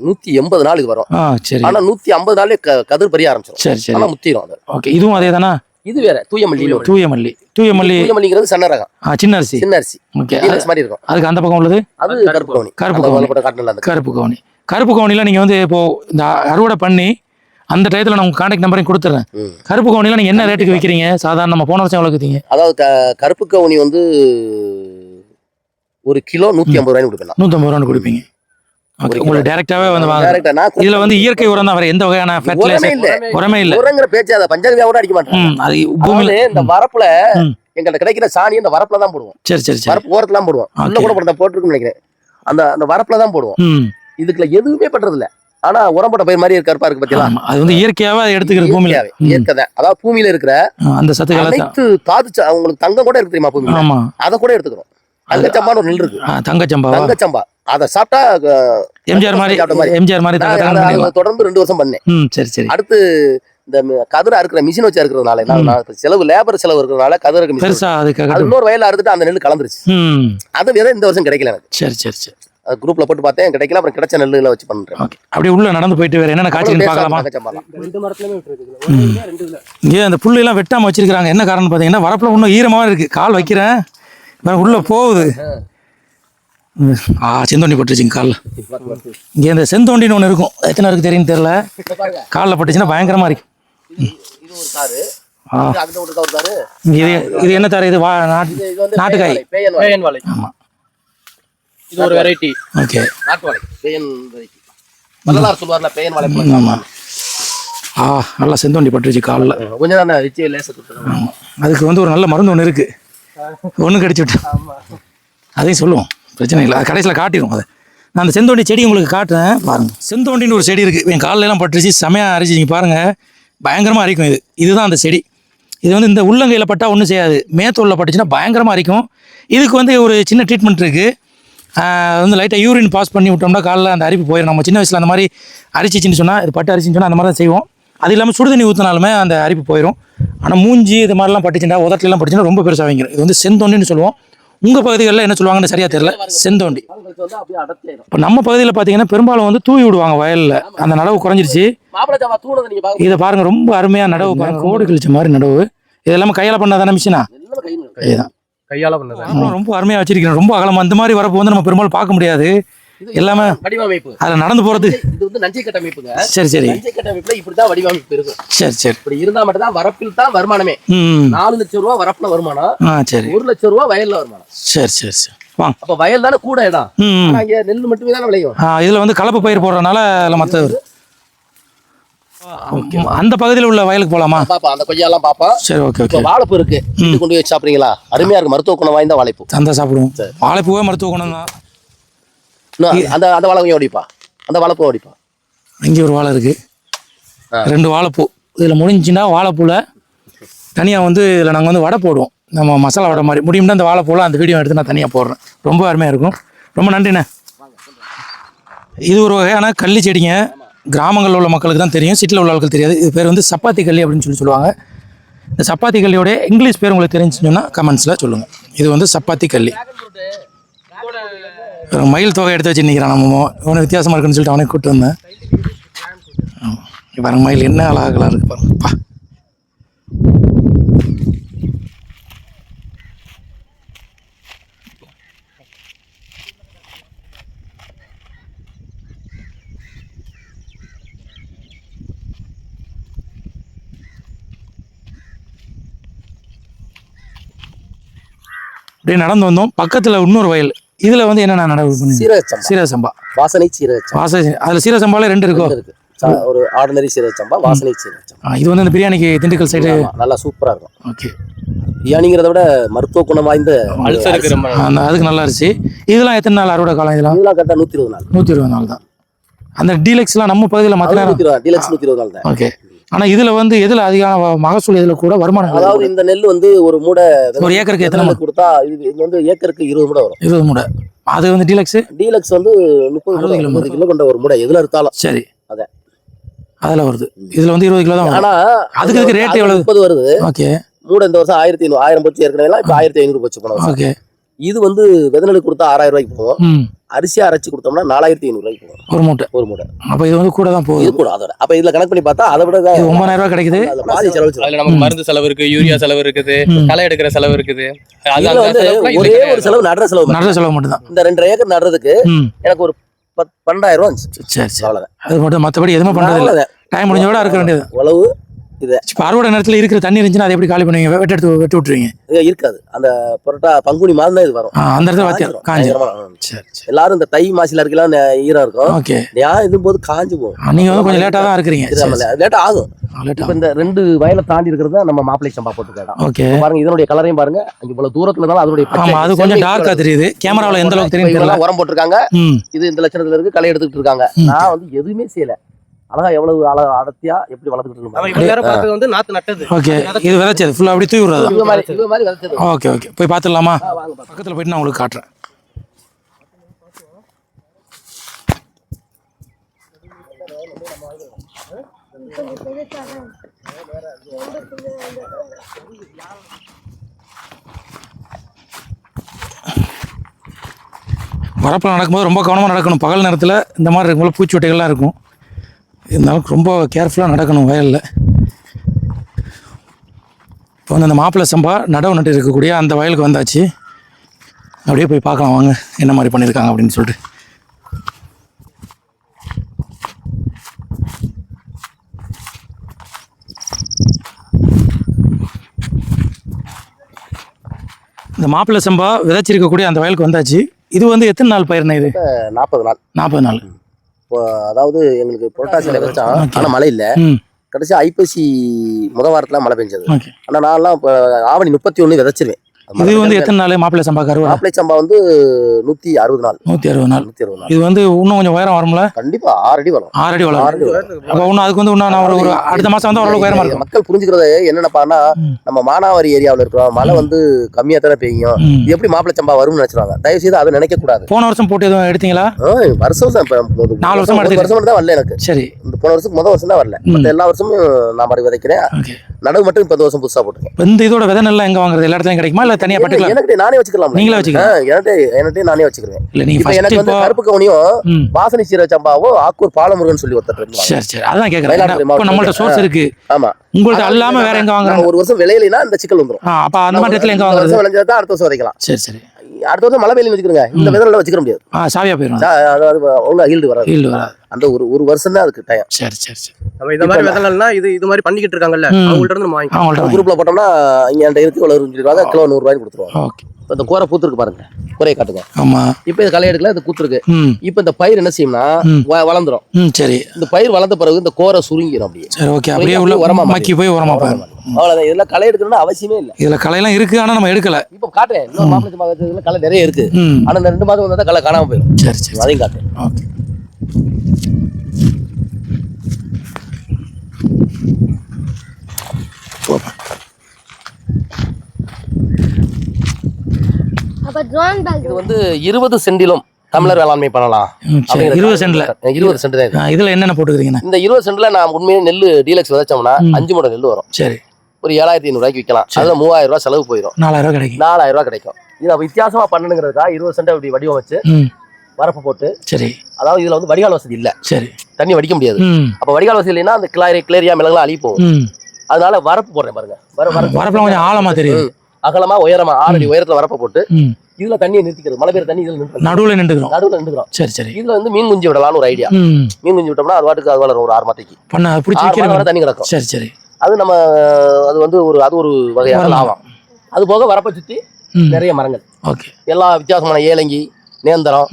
நூத்தி எண்பது நாள் இது வரும். ஆ சரி. ஆனா நூத்தி ஐம்பது நாளே க- கதிர் பறிய ஆரம்பிச்சிடும் சரி சரி. ஆனா முத்திரும் அது. ஓகே இதுவும் அதே தானா இது வேற தூயமல்லி. தூய மல்லி தூய மல்லி தூயமல்லிங்கிறது சன்ன ரகம். ஆ சின்ன அரிசி. சின்ன அரிசி. ஓகே. டீலக்ஸ் மாதிரி இருக்கும். அதுக்கு அந்த பக்கம் உள்ளது? அது கருப்பு கவுனி கருப்பு கவுனி. அந்த கருப்பு கவுனி கருப்பு கவுனியில் நீங்கள் வந்து இப்போ இந்த அறுவடை பண்ணி அந்த டயத்தில் நான் உங்கள் கான்டாக்ட் நம்பரையும் கொடுத்துட்றேன். கருப்பு கவுனியில் நீங்கள் என்ன ரேட்டுக்கு விற்கிறீங்க சாதாரண நம்ம போன வருஷம் எவ்வளோ விற்றீங்க அதாவது கருப்பு கவுனி வந்து ஒரு கிலோ நூத்தி ஐம்பது ரூபாய்னு கொடுக்கலாம். நூற்றம்பது ரூபான்னு கொடுப்பீங்க. ஓகே உங்களுக்கு டேரெக்டாகவே வந்து வாங்க இதில் வந்து இயற்கை உரம் தான் வேறு எந்த வகையான ஃபெர்டிலைசர் இல்ல. உரமே இல்லை. உரங்கிற பேச்சு அதை பஞ்சகவியா கூட அடிக்க மாட்டேன் அது பூமியில் இந்த வரப்புல ம். எங்கள்ட்ட கிடைக்கிற சாணி இந்த வரப்புல தான் போடுவோம். சரி சரி சரி. வரப்பு ஓரத்துல தான் போடுவோம். உள்ள Okay. கூட போட போட்டுருக்குன்னு நினைக்கிறேன். அந்த அந்த வரப்புல தான் போடுவோம். இதுக்குள்ள எதுவுமே பண்றது இல்ல ஆனா உரம் போட்ட பயிர் மாதிரி கருப்பா இருக்கு பாத்தீங்களா? அது வந்து இயற்கையாகவே அதை எடுத்துக்கிறது பூமியில். இயற்கையாவே, இயற்கை தான். அதாவது பூமியில இருக்கிற அந்த சத்துக்களை அனைத்து தாது ச- உங்களுக்கு தங்கம் கூட இருக்கு தெரியுமா பூமியில? ஆமாம் அதை கூட எடுத்துக்கிறோம். தங்கச்சம்பான்னு ஒரு நெல் இருக்கு. தங்கச்சம்பாவா தங்கச்சம்பா. அதை சாப்பிட்டா எம்ஜிஆர் மாதிரி. எம்ஜிஆர் மாதிரி தொடர்ந்து ரெண்டு வருஷம் பண்ணேன். சரி சரி. அடுத்து இந்த கதிரா இருக்கிற மிஷின் வச்சு இருக்கிறதுனால என்ன செலவு லேபர் செலவு இருக்கிறதுனால கதிர மிஷின் பெருசா அதுக்காக அது இன்னொரு வயல்ல அறுத்துட்டு அந்த நெல் கலந்துருச்சு. அது விதை இந்த வருஷம் கிடைக்கல எனக்கு. சரி சரி சரி. குரூப்ல போட்டு பார்த்தேன் கிடைக்கல அப்புறம் கிடைச்ச நெல்லுல வச்சு பண்றேன். அப்படியே உள்ள நடந்து போயிட்டு வேற என்னென்ன காய்ச்சல் பார்க்கலாமா? ரெண்டு மரத்துலயுமே இங்கே அந்த புல்லு எல்லாம் வெட்டாம வச்சிருக்காங்க என்ன காரணம் பார்த்தீங்கன்னா வரப்புல இன்னும் ஈரமா இருக்கு. கால் வைக்கிறேன். உள்ள போகுது. ஆ செந்தோண்டி பட்டுருச்சுங்க காலில். இங்கே இந்த செந்தோண்டின்னு ஒன்று இருக்கும். எத்தனை இருக்கு தெரியும் தெரியல. காலில் பட்டுச்சுன்னா பயங்கரமா இருக்கு. இது ஒரு காரு ஆ. இது என்ன தர இது வா நாட்டு இது இது வந்து நாட்டுக்காய். ஆமாம் இது ஒரு வெரைட்டி ஓகே. நாட்டு வாழை பேயன் variety. வள்ளலார் சொல்லுவார்ல பேயன் வாழை. ஆமாம் ஆ நல்லா செந்தோண்டி பட்டுருச்சு காலில். கொஞ்சம் தான் வச்சு லேசா அதுக்கு வந்து ஒரு நல்ல மருந்து ஒன்று இருக்கு. ஒன்று கடிச்சு விட்டு. அதையும் சொல்லுவோம். பிரச்சனை இல்லை. கடைசியில் காட்டிடும் அதை. நான் அந்த செந்தோண்டி செடி உங்களுக்கு காட்டுறேன். பாருங்க. செந்தோண்டின்னு ஒரு செடி இருக்குது என் கால்ல எல்லாம் பட்டுருச்சு. செமையாக அரிச்சிங்க பாருங்க. பயங்கரமாக அரிக்கும் இது. இதுதான் அந்த செடி. இது வந்து இந்த உள்ளங்கையில் பட்டால் ஒன்றும் செய்யாது. மேத்தோலில் பட்டுச்சுன்னா பயங்கரமாக அரிக்கும். இதுக்கு வந்து ஒரு சின்ன ட்ரீட்மெண்ட் இருக்குது வந்து லைட்டாக யூரின் பாஸ் பண்ணி விட்டோம்னா காலைல அந்த அரிப்பு போயிடும் நம்ம சின்ன வயசில் அந்த மாதிரி அரிச்சிச்சின்னு சொன்னால் இது பட்டு அரிச்சின்னு சொன்னால் அந்த மாதிரி தான் செய்வோம். அது இல்லாமல் சுடுதண்ணி ஊற்றினாலுமே அந்த அரிப்பு போயிடும் ஆனால் மூஞ்சி இது மாதிரிலாம் பட்டுச்சுன்னா உதட்டுலாம் பட்டுச்சுன்னா ரொம்ப பெருசாக வைங்கிடும் இது வந்து செந்தோண்டின்னு சொல்லுவோம். உங்கள் பகுதிகளில் என்ன சொல்லுவாங்கன்னு சரியாக தெரியல. செந்தோண்டி. இப்போ நம்ம பகுதியில் பார்த்தீங்கன்னா பெரும்பாலும் வந்து தூவி விடுவாங்க வயலில். அந்த நடவு குறைஞ்சிருச்சு. இதை பாருங்க ரொம்ப அருமையாக நடவு பாருங்க. கோடு கிழிச்ச மாதிரி நடவு. இது எல்லாமே கையால் பண்ணாதானே மிஷினா இதுதான். கையால பண்ணது ரொம்ப அருமையாக வச்சிருக்கிறேன். ரொம்ப அகலமா. இந்த மாதிரி வரப்பு வந்து நம்ம பெரும்பாலும் பார்க்க முடியாது. எல்லாமே வடிவமைப்பு. அதில் நடந்து போகிறது இது வந்து நஞ்சை கட்டமைப்புங்க சரி சரி. நஞ்சை கட்டமைப்புல இப்படிதான் வடிவமைப்பு இருக்கும் சரி சரி. இப்படி இருந்தா மட்டும் தான் வரப்பில் தான் வருமானமே. நாலு லட்சம் ரூபா வரப்புல வருமானம். சரி. ஒரு லட்சம் ரூபா வயல்ல வருமானம். சரி சரி சரி. வாங்க அப்ப வயல் தானே. கூட இடம் நெல் மட்டுமே தானே விளையும். இதில் வந்து கலப்பு பயிர் போடுறதுனால அதில் மற்ற அந்த பகுதியில் உள்ள வயலுக்கு போகலாமா பாப்பா அந்த கொய்யாலாம் பாப்பா. சரி ஓகே ஓகே. வாழைப்பூ இருக்கு. கொண்டு போய் சாப்பிடுறீங்களா? அருமையா இருக்கு. மருத்துவ குணம் வாய்ந்த வாழைப்பூ. தந்தா சாப்பிடுவோம். வாழைப்பூவே மருத்துவ குணம் தான். அந்த அந்த வாழை கொஞ்சம் ஓடிப்பா அந்த வாழைப்பூ ஓடிப்பா இங்கே ஒரு வாழை இருக்குது ஆ. ரெண்டு வாழைப்பூ. இதில் முடிஞ்சுன்னா வாழைப்பூவில் தனியாக வந்து இதில் நாங்கள் வந்து வடை போடுவோம். நம்ம மசாலா வடை மாதிரி. முடியும்னா அந்த வாழைப்பூவில் அந்த வீடியோ எடுத்து நான் தனியாக போடுறேன். ரொம்ப அருமையாக இருக்கும். ரொம்ப நன்றிண்ணே. இது ஒரு வகையான கள்ளி செடிங்க. கிராமங்களில் உள்ள மக்களுக்கு தான் தெரியும் சிட்டியில் உள்ள ஆட்கள் தெரியாது. இது பேர் வந்து சப்பாத்தி கள்ளி அப்படின்னு சொல்லி சொல்லுவாங்க. இந்த சப்பாத்தி கல்லியோட இங்கிலீஷ் பேர் உங்களுக்கு தெரிஞ்சுன்னா சொன்னால் கமெண்ட்ஸில் சொல்லுங்கள் இது வந்து சப்பாத்தி கல்லி. மயில் தொகை எடுத்து வச்சு நிற்கிறான் நம்ம இவனை வித்தியாசமாக இருக்குன்னு சொல்லிட்டு அவனை கூப்பிட்டு வந்தேன். பாருங்க மயில் என்ன அழகாக இருக்கு பாருங்கப்பா அப்படியே நடந்து வந்தோம். பக்கத்தில் இன்னொரு வயல். இதில் வந்து என்னென்ன நடவு பண்ணுங்க சீரக சம்பா சீரக சம்பா வாசனை சீரக சம்பா வாச அதில் சீரக சம்பாவில் ரெண்டு இருக்கோ இருக்கு. ச- ஒரு ஆர்டினரி சீரக சம்பா வாசனை சீரக சம்பா இது வந்து இந்த பிரியாணிக்கு திண்டுக்கல் சைடு ஆமா, நல்லா சூப்பரா இருக்கும். ஓகே. பிரியாணிங்கிறத விட மருத்துவ குணம் வாய்ந்த அல்சருக்கு ரொம்ப அந்த அதுக்கு நல்லா இருந்துச்சு. இதெல்லாம் எத்தனை நாள் அறுவடை காலம் இதெல்லாம்? இதெல்லாம் கரெக்டா நூத்தி இருபது நாள். நூற்றி இருபது நாள் தான். அந்த டீலக்ஸ்லாம் நம்ம பகுதியில் மற்ற டீலக்ஸ் நூத்தி இருபது நாள் தான். ஓகே. ஆனால் இதில் வந்து எதில் அதிகமான மகசூல் இதில் கூட வருமானம் அதாவது இந்த நெல் வந்து ஒரு மூடை ஒரு ஏக்கருக்கு எத்தனை கொடுத்தா இது வந்து ஏக்கருக்கு இருபது மூடை வரும். இருபது மூடை. அது வந்து டீலக்ஸு? டீலக்ஸ் வந்து முப்பது கிலோ கிலோ கொண்ட ஒரு மூடை. எதுல எடுத்தாலும். சரி. அதான். அதில் வருது. இதில் வந்து இருபது கிலோ தான் ஆனா அதுக்கு இதுக்கு rate எவ்வளவு? முப்பது வருது. ஓகே. மூடை இந்த வருஷம் ஆயிரத்தி ஐநூறு ஆயிரம் போச்சு ஏற்கனவே இப்ப ஆயிரத்தி ஐநூறு போச்சு போன வருஷம். ஓகே. இது வந்து விதநெல் கொடுத்தா ஆறாயிரம் ரூபாய்க்கு போகும். ம் அரிசியா அரைச்சு கொடுத்தோம்னா நாலாயிரத்தி ஐநூறு ரூபாய்க்கு போகும். ஒரு மூட்டை. ஒரு மூடை அப்போ இது வந்து கூட தான் இது போகுது கூட அதோட. அப்ப இதுல கணக்கு பண்ணி பார்த்தா அதை விட இது ஒன்பதாயிரம் ரூபாய் கிடைக்குது. அதுல பாதி செலவு. அதுல நமக்கு மருந்து செலவு இருக்கு யூரியா செலவு இருக்குது. களை எடுக்கிற செலவு இருக்குது. அது இதுல அந்த வந்து இது ஒரே ஒரு. செலவு நடுற செலவு. நடுற செலவு மட்டும்தான். இந்த ரெண்டரை ஏக்கர் நடுறதுக்கு எனக்கு ஒரு பத் பன்னெண்டாயிரம் ரூபா சரி சரி. அவ்வளவுதான். அது மட்டும் மற்றபடி எதுவுமே பண்ணுறது இல்லை. டைம் முடிஞ்ச விட இருக்க வேண்டியது. உழவு இப்போ அறுவடை நேரத்தில் இருக்கிற தண்ணி இருந்துச்சுன்னா அதை எப்படி காலி பண்ணுவீங்க? வெட்ட எடுத்து வெட்டி விட்டுருவீங்க? இது இருக்காது. அந்த புரட்டா பங்குனி மாதம் தான் இது வரும். அந்த இடத்துல வாத்தியா காஞ்சிரும். எல்லாரும் இந்த தை மாசில இருக்கலாம் ஈரம் இருக்கும். ஓகே. நான் இதும் போது காஞ்சு போகும். நீங்கள் வந்து கொஞ்சம் லேட்டாக தான் இருக்கிறீங்க. ஆகும். லேட்டாக இப்ப இந்த ரெண்டு வயலை தாண்டி இருக்கிறது தான் நம்ம மாப்பிளை சம்பா போட்டுருக்கோம் ஓகே. பாருங்க இதனுடைய கலரையும் பாருங்க. அங்க இவ்வளவு தூரத்துல இருந்தாலும் அதனுடைய. ஆமாம் அது கொஞ்சம் செம்மை டார்க்காக தெரியுது. கேமராவில் எந்த அளவுக்கு தெரியும் உரம் போட்டிருக்காங்க. இது இந்த லட்சணத்துல இருக்கு களை எடுத்துக்கிட்டு இருக்காங்க. நான் வந்து எதுவுமே செய்யல. அழகா எவ்வளவு அழ அடர்த்தியா எப்படி வளர்த்துக்கிட்டு வந்து நாத்து நட்டது. ஓகே இது விதைச்சது ஃபுல்லாக அப்படி தூவி விடுறதா. இவ மாதிரி ஓகே ஓகே. போய் பார்த்துடலாமா. பக்கத்தில் போயிட்டு நான் உங்களுக்கு காட்டுறேன். வரப்பில் நடக்கும்போது ரொம்ப கவனமாக நடக்கணும். பகல் நேரத்தில் இந்த மாதிரி இருக்கும்போது பூச்சிவட்டைகள்லாம் இருக்கும். இருந்தாலும் ரொம்ப கேர்ஃபுல்லாக நடக்கணும் வயலில். இப்போ வந்து அந்த மாப்பிள்ளை சம்பா நடவு நட்டு இருக்கக்கூடிய அந்த வயலுக்கு வந்தாச்சு. அப்படியே போய் பார்க்கலாம் வாங்க என்ன மாதிரி பண்ணியிருக்காங்க அப்படின்னு சொல்லிட்டு. இந்த மாப்பிள்ளை சம்பா விதைச்சிருக்கக்கூடிய அந்த வயலுக்கு வந்தாச்சு. இது வந்து எத்தனை நாள் பயிர்னா இது? நாற்பது நாள். நாற்பது நாள். அதாவது எங்களுக்கு புரட்டாசியில வச்சோம் Okay. ஆனா மழை இல்ல. கடைசி ஐப்பசி முத வாரத்துல மழை பெஞ்சது. ஓகே ஆனா நான்லாம் இப்போ ஆவணி முப்பத்தி ஒண்ணு விதைச்சிருவேன். இது வந்து எத்தனை நாள்? மாப்பிள்ளை சம்பா கருவா? மாப்பிளை சம்பா வந்து நூத்தி அறுபது நாள். நூற்றி அறுபது நாள். நூத்தி அறுபது நாள். இது வந்து இன்னும் கொஞ்சம் உயரம் வரும்ல? கண்டிப்பா ஆறு அடி வரும் ஆறு அடி ஆறு வளரும் அடி வரும் அப்போ இன்னும் அதுக்கு வந்து இன்னும் ஒரு ஒரு அடுத்த மாதம் வந்து ஓரளவுக்கு உயரமாக இருக்கும். மக்கள் புரிஞ்சுக்கிறது என்னென்னப்பான்னா ம். நம்ம மானாவாரி ஏரியாவுல இருக்கிறோம். மழை வந்து கம்மியா தானே பெய்யும். எப்படி மாப்பிளை சம்பா வரும்னு நினைச்சிருவாங்க தயவு செய்து அதை நினைக்க கூடாது. போன வருஷம் போட்டு எதுவும் எடுத்தீங்களா? வருஷம் நாலு வருஷமா. வருஷம் தான் வரல எனக்கு. சரி. இந்த போன வருஷம் முதல் வருஷம் தான் வரல. ம். மத்த எல்லா வருஷமும் நான் பாட்டு விதைக்கிறேன். நடவு மட்டும் இப்ப வருஷம் புதுசா போட்டுருக்கேன். இந்த இதோட விதை நெல்லாம் எங்கே வாங்குறது? எல்லா இடத்துலையும் கிடைக்குமா? இல்லை தனியாக பர்டிகுலர் எனக்கு நானே வச்சுக்கலாம் நீங்களே வச்சுக்கலாம். என்கிட்ட என்கிட்ட நானே வச்சுக்கிறேன். இல்லை ஃபஸ்ட்டு எனக்கு வந்து கருப்பு கவுனியும் வாசனை சீர சம்பாவும் ஆக்கூர் பாலமுருகன் சொல்லி ஒருத்தர். சரி சரி. அதான் இப்போ நம்மள்ட்ட. சோர்ஸ் இருக்கு. ஆமா. உங்கள்ட்ட அல்லாம வேற எங்க வாங்குறாங்க? ஒரு வருஷம் விளையலைன்னா இந்த சிக்கல் வந்துரும். அப்ப அந்த மாதிரி இடத்துல எங்க வாங்குறது? விளைஞ்சா அடுத்த வருஷம் விதைக்கலாம். சரி சரி. அடுத்த வருஷம் மழை பெய்யும் வச்சுக்கிறோங்க இந்த விதம் வச்சுக்க முடியாது. ஆ சாவியா போயிடும் சா- அதாவது ஒழுங்கா ஹீல்டு வராது. ஃபீல்டு வராது. அந்த ஒரு ஒரு வருஷம் தான் அதுக்கு டைம் சரி சரி சரி. நம்ம இந்த மாதிரி விதங்கள்னா இது இது மாதிரி பண்ணிக்கிட்டு இருக்காங்கல்ல. அவங்கள்ட்ட இருந்து நம்ம வாங்கி குரூப்ல போட்டோம்னா இங்க என்கிட்ட இருக்கு இவ்வளவு சொல்லிடுவாங்க கிலோ நூறு ரூபாய்க்கு கொடுத்துருவாங்க. ஓகே. இப்ப இந்த கூரை பூத்துருக்கு பாருங்க. கூரையை காட்டுங்க. ஆமா. இப்ப இது களை எடுக்கல இது கூத்துருக்கு இப்ப இந்த பயிர் என்ன செய்யும்னா வளர்ந்துரும். சரி. இந்த பயிர் வளர்ந்த பிறகு இந்த கோரை சுருங்கிடும் அப்படியே. சரி ஓகே. அப்படியே உள்ள உரமா மக்கி போய் உரமா போயிடும் அவ்வளவுதான். இதெல்லாம் களை எடுக்கணும்னு அவசியமே இல்லை. இதுல கலையெல்லாம் இருக்கு ஆனா நம்ம எடுக்கல. இப்ப காட்டுறேன். இன்னொரு மாப்பிள்ளை சம்பா வச்சதுல களை நிறைய இருக்கு. ஆனா இந்த ரெண்டு மாதம் வந்தா களை காணாம போயிடும் சரி சரி. அதையும் காட்டுறேன். ஓகே அப்ப ட்ரோன் பேக் இது வந்து இருபது சென்டிலும் தமிழர் வேளாண்மை பண்ணலாம். இருபது சென்ட்ல. இருபது சென்ட் தான் இதுல என்னென்ன போட்டுக்கிறீங்கண்ணா? இந்த இருபது சென்ட்ல நான் உண்மையே நெல் டீலக்ஸ் விதைச்சோம்னா. அஞ்சு மூடை நெல் வரும். சரி. ஒரு ஏழாயிரத்தி ஐநூறு ரூபாய்க்கு விற்கலாம் அதுல மூவாயிரம் ரூபாய் செலவு போயிடும் நாலாயிரம் ரூபாய் கிடைக்கும். நாலாயிரம் ரூபாய் கிடைக்கும். இது வித்தியாசமா பண்ணணுங்கிறதுக்காக இருபது சென்ட் இப்படி வடிவம் வச்சு ம். வரப்பு போட்டு சரி. அதாவது இதுல வந்து வடிகால் வசதி இல்ல. சரி. தண்ணி வடிக்க முடியாது. அப்ப வடிகால் வசதி இல்லைன்னா அந்த கிளாரி கிளேரியா மிளகுலாம் அழி போகும். ம். அதனால வரப்பு போடுறேன் பாருங்க. வர வரப்பு கொஞ்சம் ஆழமா தெரியுது. ம். அகலமா உயரமா ஆறு அடி உயரத்துல வரப்ப போட்டு இதுல தண்ணியை நிறுத்திக்கிறது. மழை பெய்யுற தண்ணி இதுல நிறுத்தி நடுவுல நின்றுக்கிறோம். நடுவுல நின்றுக்கிறோம். சரி சரி. இதுல வந்து மீன் குஞ்சு விடலாம்னு ஒரு ஐடியா மீன் குஞ்சு விட்டோம்னா அது வாட்டுக்கு அது வளரும் ஒரு ஆறு மாத்தைக்கு பண்ண பிடிச்சி தண்ணி கிடக்கும். சரி சரி. அது நம்ம அது வந்து ஒரு அது ஒரு வகையான. லாபம். அது போக வரப்ப சுத்தி நிறைய மரங்கள். ஓகே. எல்லா வித்தியாசமான ஏலங்கி நேந்திரம்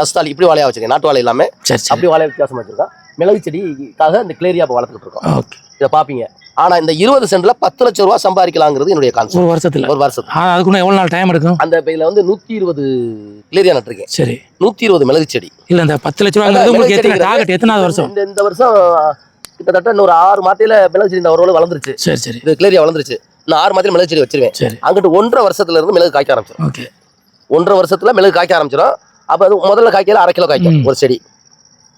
ரஸ்தாலி இப்படி வாழையா வச்சிருக்கேன். நாட்டு வாழை இல்லாம. அப்படி வாழையா வித்தியாசமா வச்சிருக்கோம். மிளகு செடிக்காக இந்த கிளேரியா இப்போ வளர்த்துக்கிட்டு இருக்கோம். ஓகே. இதை பார்ப்பீங்க. ஆனா இந்த இருபது சென்ட்ல பத்து லட்சம் ரூபா சம்பாதிக்கலாங்கிறது என்னுடைய கான்செப்ட் ஒரு வருஷத்தில். ஒரு ஆ அதுக்குள்ள எவ்வளோ நாள் டைம் எடுக்கும்? அந்த இதுல வந்து நூத்தி இருபது கிளேரியா நட்டிருக்கேன். சரி. நூத்தி இருபது மிளகு செடி. இல்லை இந்த பத்து லட்ச ரூபாங்கிறது உங்களுக்கு எத்தனை டார்கெட் எத்தனாவது வருஷம்? இந்த இந்த வருஷம் கிட்டத்தட்ட இன்னொரு ஆறு மாத்தையில மிளகு செடி இந்த ஒரு வளர்ந்துருச்சு. சரி சரி. இது கிளேரியா வளர்ந்துருச்சு. இன்னும் ஆறு மாதத்துல மிளகு செடி வச்சிருவேன். சரி. அங்கிட்டு ஒன்றரை வருஷத்துல இருந்து மிளகு காய்க்க ஆரம்பிச்சிடும் ஓகே. ஒன்றரை வருஷத்துல மிளகு காய்க்க ஆரம்பிச்சிடும் அப்போ அது முதல்ல காய்க்கல அரை கிலோ காய்க்கும். ஒரு செடி.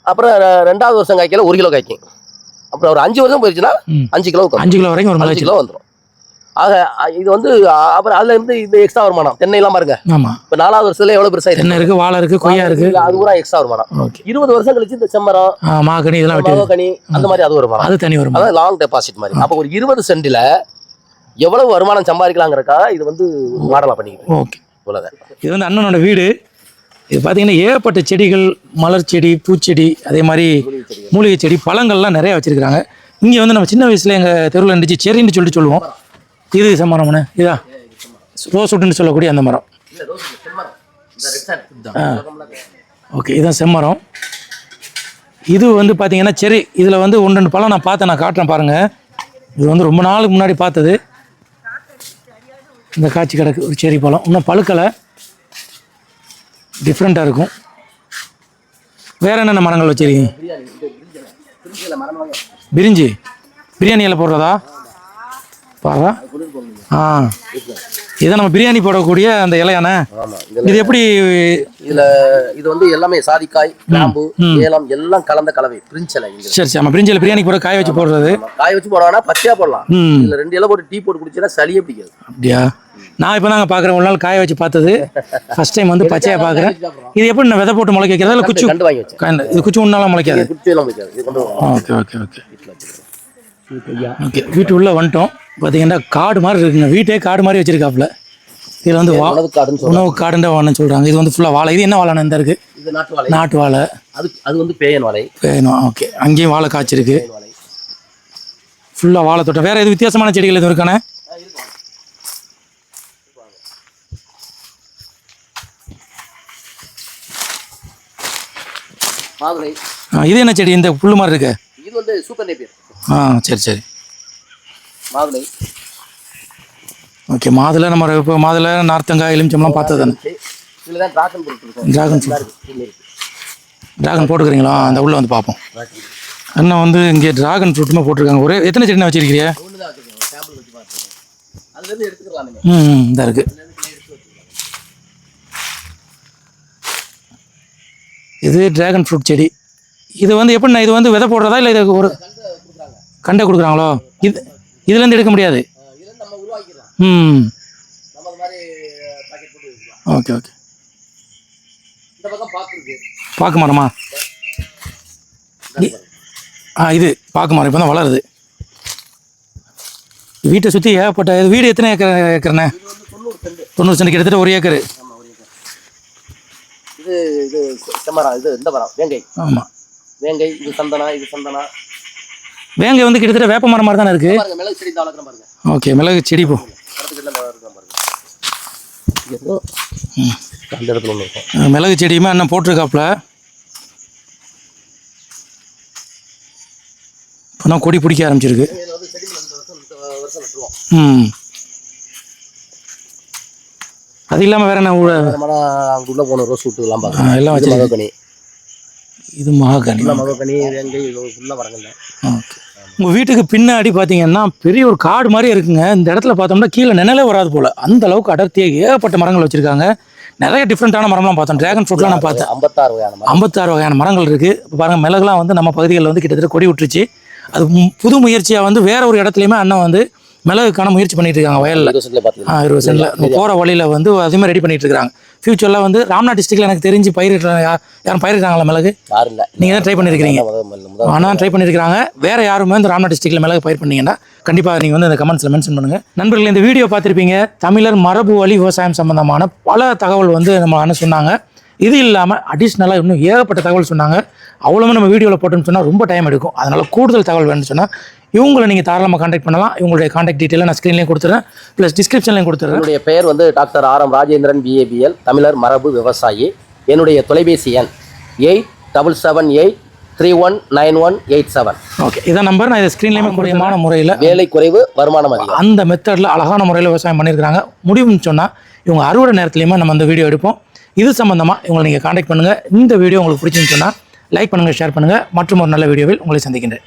அப்புறம் ரெண்டாவது வருஷம் காய்க்கல ஒரு கிலோ காய்க்கும். அப்புறம் ஒரு அஞ்சு வருஷம் போயிடுச்சுன்னா அஞ்சு கிலோ அஞ்சு கிலோ வரைக்கும் ஒரு அஞ்சு கிலோ வந்துடும் ஆக இது வந்து அப்புறம் அதுல இருந்து இந்த எக்ஸ்ட்ரா வருமானம் தென்னையெல்லாம் பாருங்க. ஆமாம் இப்போ நாலாவது வருஷத்துல எவ்வளவு பெருசா தென்னை இருக்கு வாழை இருக்கு கொய்யா இருக்கு. அது பூரா எக்ஸ்ட்ரா வருமானம். இருபது வருஷம் கழிச்சு இந்த செம்மரம் மாகனி இதெல்லாம் மகக்கனி அந்த மாதிரி அது வருமானம். அது தனி வரும் அதான் லாங் டெபாசிட் மாதிரி. அப்போ ஒரு இருபது சென்டில் எவ்வளவு வருமானம் சம்பாதிக்கலாங்கிறக்காக இது வந்து மாடலாக பண்ணிக்கிட்டு ஓகே. இவ்வளோதான் இது வந்து அண்ணனோட வீடு. இது பார்த்தீங்கன்னா ஏகப்பட்ட செடிகள் மலர் செடி பூச்செடி அதே மாதிரி மூலிகை செடி பழங்கள்லாம் நிறையா வச்சிருக்காங்க இங்கே வந்து நம்ம சின்ன வயசில் எங்கள் தெருவில் இருந்துச்சு செரின்னு சொல்லிட்டு சொல்லுவோம். இது செம்மரம்னு இதா? ரோஸ் உட்டுன்னு சொல்லக்கூடிய அந்த மரம். ஆ. ஓகே இதுதான் செம்மரம். இது வந்து பார்த்தீங்கன்னா செரி இதில் வந்து ஒன்று ரெண்டு பழம் நான் பார்த்தேன் நான் காட்டுறேன் பாருங்கள் இது வந்து ரொம்ப நாளுக்கு முன்னாடி பார்த்தது. இந்த காட்சி கிடக்கு ஒரு செரி பழம். இன்னும் பழுக்கலை. டிஃப்ரெண்ட்டாக இருக்கும். வேற என்னென்ன மரங்கள் வச்சிருக்கீங்க? பிரிஞ்சி. பிரியாணி இலை போடுறதா? பாரா ஆ. இதை நம்ம பிரியாணி போடக்கூடிய அந்த இலையானே? இது எப்படி? இதுல இது வந்து எல்லாமே சாதிக்காய் கிராம்பு ஏலம் எல்லாம் கலந்த கலவை பிரிஞ்சலை சரி சரி. நம்ம பிரிஞ்சியில் பிரியாணி போட காய வச்சு போடுறது. காய வச்சு போட வேணா பச்சையா போடலாம். ம். இதுல ரெண்டு இலை போட்டு டீ போட்டு குடிச்சா சளியே பிடிக்காது. அப்படியா? நான் இப்போ தாங்க பார்க்குறேன் ஒரு நாள் காய வச்சு பார்த்தது. ஃபர்ஸ்ட் டைம் வந்து பச்சையாக பார்க்குறேன் இது எப்படி நான் விதை போட்டு முளைக்க வைக்கிறதா? இல்லை குச்சி இது குச்சி ஒன்றாலும் முளைக்காது. Okay okay okay. ஓகே வீட்டு உள்ள வந்துட்டோம். பார்த்தீங்கன்னா காடு மாதிரி இருக்குங்க. வீட்டே காடு மாதிரி வச்சிருக்காப்புல. இதில் வந்து வா உணவு காடுன்ற வாழைன்னு சொல்கிறாங்க இது வந்து ஃபுல்லாக வாழை. இது என்ன வாழைன்னு இந்த இருக்குது நாட்டு வாழை. அது அது வந்து பேயன் வாழை. வேணும் ஓகே. அங்கேயும் வாழை காய்ச்சிருக்கு. பேயன் ஃபுல்லாக வாழை தோட்டம் வேறு எது வித்தியாசமான செடிகள் எதுவும் இருக்கானே? மாதுளை. இது என்ன செடி? இந்த புல்லு மாதிரி இருக்கு. இது வந்து சூப்பர் நேப்பியர் ஆ சரி சரி. மாதுளை. ஓகே மாதுளை நம்ம இப்போ மாதுளை நார்த்தங்காய் எலுமிச்சம்லாம் பார்த்தது தானே இதுல தான் டிராகன் டிராகன். டிராகன் போட்டுக்கிறீங்களா? அந்த உள்ள வந்து பார்ப்போம். அண்ணன் வந்து இங்கே டிராகன் ஃப்ரூட்டுமே போட்டிருக்காங்க. ஒரே எத்தனை செடி வச்சிருக்கிறீங்க? ஒண்ணுதான் வச்சிருக்கோம் சாம்பிள் வச்சு பார்த்துருக்கோம் அதுல இருந்து எடுத்துக்கலாம் நீங்க ம் ம், இந்த இருக்கு இது டிராகன் ஃப்ரூட் செடி. இது வந்து எப்படிண்ணா இது வந்து விதை போடுறதா இல்லை இது ஒரு கண்டை கொடுக்குறாங்களோ? இது இதுலேருந்து எடுக்க முடியாது. ம். Okay okay. இந்த பாக்கு மரமா ஆ இது பாக்கு மரம் இப்போ தான் வளருது. வீட்டை சுற்றி ஏகப்பட்ட இது வீடு எத்தனை ஏக்கர் ஏக்கர்ண்ணே? தொண்ணூறு சென்ட் கிட்டத்தட்ட ஒரு ஒரு ஏக்கர். இது இது செம்மரம் இது இந்த மரம் வேங்கை. ஆமாம் வேங்கை இது சந்தனா இது சந்தனா. வேங்கை வந்து கிட்டத்தட்ட வேப்ப மரம் மாதிரி தானே இருக்குது பாருங்க மிளகு செடி இந்த வளர்க்குற பாருங்க. ஓகே மிளகு செடி போ. அந்த இடத்துல ஒன்று இருக்கும். மிளகு செடியுமே அண்ணன் போட்டிருக்காப்புல. இப்போ தான் கொடி பிடிக்க ஆரம்பிச்சிருக்கு. இதில் வந்து செடி இந்த வருஷம் இந்த வருஷம் நட்டுருவோம் ம் அது இல்லாமல் வேற என்ன ஊழ மரம் அங்கே உள்ள போன ரோஸ் விட்டு எல்லாம் ஆ, பார்க்கலாம் எல்லாம் வச்சிருக்கு. மகக்கனி இது ஃபுல்லாக மகக்கனி வேங்கை ஃபுல்லாக வரங்கல்ல ஓகே. உங்கள் வீட்டுக்கு பின்னாடி பார்த்தீங்கன்னா பெரிய ஒரு காடு மாதிரி இருக்குங்க. இந்த இடத்துல பார்த்தோம்னா கீழே நிழலே வராது போல். அந்த அளவுக்கு அடர்த்தியாக ஏகப்பட்ட மரங்கள் வச்சுருக்காங்க. நிறைய டிஃப்ரெண்ட்டான மரம்லாம் பார்த்தோம். டிராகன் ஃப்ரூட்லாம் நான் பார்த்தேன். ஐம்பத்தாறு வகையான ஐம்பத்தாறு வகையான மரங்கள் இருக்குது இப்போ பாருங்கள் மிளகுலாம் வந்து நம்ம பகுதிகளில் வந்து கிட்டத்தட்ட கொடி விட்டுருச்சு. அது புது முயற்சியாக வந்து வேற ஒரு இடத்துலையுமே அண்ணன் வந்து மிளகுக்கான முயற்சி பண்ணிட்டு இருக்காங்க வயலில். இருபது சென்ட்ல போகிற வழியில் வந்து அதுவுமே ரெடி பண்ணிட்டு இருக்காங்க ஃபியூச்சரில் வந்து ராம்நாத் டிஸ்ட்ரிக்டில் எனக்கு தெரிஞ்சு பயிரிடுற யா- யாரும் பயிரிடுறாங்களா மிளகு? யாரும் இல்லை. நீங்கள் தான் ட்ரை பண்ணியிருக்கிறீங்க ஆனால் ட்ரை பண்ணியிருக்காங்க வேறு யாருமே இந்த ராம்நாத் டிஸ்ட்ரிக்டில் மிளகு பயிர் பண்ணீங்கன்னா கண்டிப்பாக நீங்கள் வந்து இந்த கமெண்ட்ஸில் மென்ஷன் பண்ணுங்கள் நண்பர்கள் இந்த வீடியோ பார்த்துருப்பீங்க. தமிழர் மரபு வழி விவசாயம் சம்பந்தமான பல தகவல் வந்து நம்ம அண்ணன் சொன்னாங்க. இது இல்லாமல் அடிஷ்னலாக இன்னும் ஏகப்பட்ட தகவல் சொன்னாங்க. அவ்வளோமே நம்ம வீடியோவில் போட்டோம்னு சொன்னால் ரொம்ப டைம் எடுக்கும். அதனால் கூடுதல் தகவல் வேணும்னு சொன்னால் இவங்களை நீங்கள் தாராளமாக காண்டாக்ட் பண்ணலாம். இவங்களுடைய காண்டாக்ட் டீட்டெயிலை நான் ஸ்க்ரீன்லேயும் கொடுத்துறேன். ப்ளஸ் டிஸ்கிரிப்ஷன்லையும் கொடுத்துறேன். என்னுடைய பெயர் வந்து doctor R M Rajendran BABL தமிழர் மரபு விவசாயி. என்னுடைய தொலைபேசி எண் eight double seven eight three one nine one eight seven okay இதான் நம்பர் நான் இதை ஸ்க்ரீன்லேயுமே குறையமான முறையில் வேலை குறைவு வருமானம் அதிகம். அந்த மெத்தடில் அழகான முறையில் விவசாயம் பண்ணியிருக்காங்க முடிவுன்னு சொன்னால் இவங்க அறுவடை நேரத்துலையுமே நம்ம அந்த வீடியோ எடுப்போம். இது சம்மந்தமாக உங்களை நீங்கள் காண்டாக்ட் பண்ணுங்கள் இந்த வீடியோ உங்களுக்கு பிடிச்சிருந்துச்சுன்னா சொன்னால் லைக் பண்ணுங்கள் ஷேர் பண்ணுங்கள் மற்றும் ஒரு நல்ல வீடியோவில் உங்களை சந்திக்கின்றேன்.